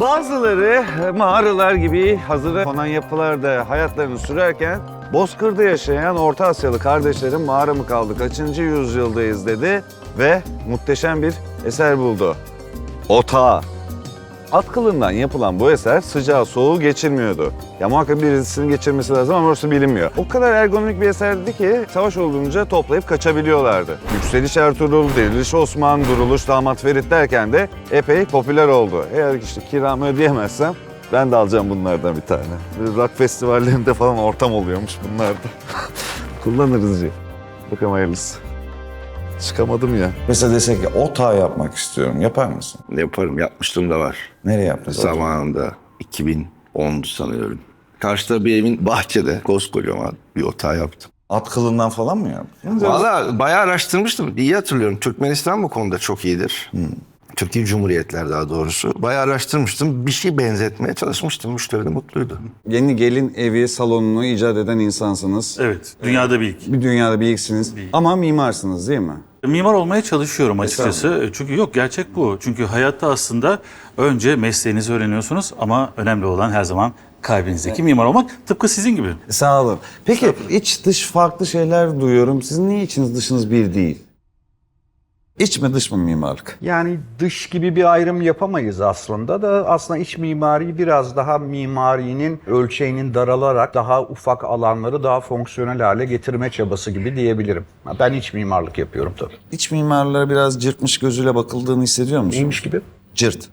Bazıları mağaralar gibi hazıra konan yapılarda hayatlarını sürerken Bozkır'da yaşayan Orta Asyalı kardeşlerin mağara mı kaldı kaçıncı yüzyıldayız dedi ve muhteşem bir eser buldu. Otağı. At kılından yapılan bu eser sıcağı soğuğu geçirmiyordu. Ya muhakkak birisinin geçirmesi lazım ama orası bilinmiyor. O kadar ergonomik bir eserdi ki savaş olunca toplayıp kaçabiliyorlardı. Yükseliş Ertuğrul, Diriliş Osman, Duruluş Damat Ferit derken de epey popüler oldu. Eğer işte kiramı ödeyemezsem ben de alacağım bunlardan bir tane. Böyle rock festivallerinde falan ortam oluyormuş bunlarda. Kullanırız diye. Bakalım hayırlısı. Çıkamadım ya. Mesela desek ki otağı yapmak istiyorum. Yapar mısın? Yaparım, yapmıştım da var. Nereye yaptın? Zamanında 2010'du sanıyorum. Karşıda bir evin bahçede koskocaman bir otağı yaptım. At kılından falan mı yaptın? Valla bayağı araştırmıştım. İyi hatırlıyorum. Türkmenistan bu konuda çok iyidir. Türkiye Cumhuriyetler daha doğrusu. Bayağı araştırmıştım. Bir şey benzetmeye çalışmıştım. Müşteri de mutluydu. Yeni gelin evi, salonunu icat eden insansınız. Evet, dünyada bir ilk. Bir dünyada bir ilksiniz. Ama mimarsınız değil mi? Mimar olmaya çalışıyorum açıkçası. Çünkü yok gerçek bu. Çünkü hayatta aslında önce mesleğinizi öğreniyorsunuz ama önemli olan her zaman kalbinizdeki mimar olmak. Tıpkı sizin gibi. Sağ olun. Peki iç dış farklı şeyler duyuyorum. Sizin niye içiniz dışınız bir değil? İç mi dış mı mimarlık? Yani dış gibi bir ayrım yapamayız aslında da aslında iç mimari biraz daha mimarinin ölçeğinin daralarak daha ufak alanları daha fonksiyonel hale getirme çabası gibi diyebilirim. Ben iç mimarlık yapıyorum tabii. İç mimarlara biraz cırtmış gözüyle bakıldığını hissediyor musun? Neymiş gibi? Cırt.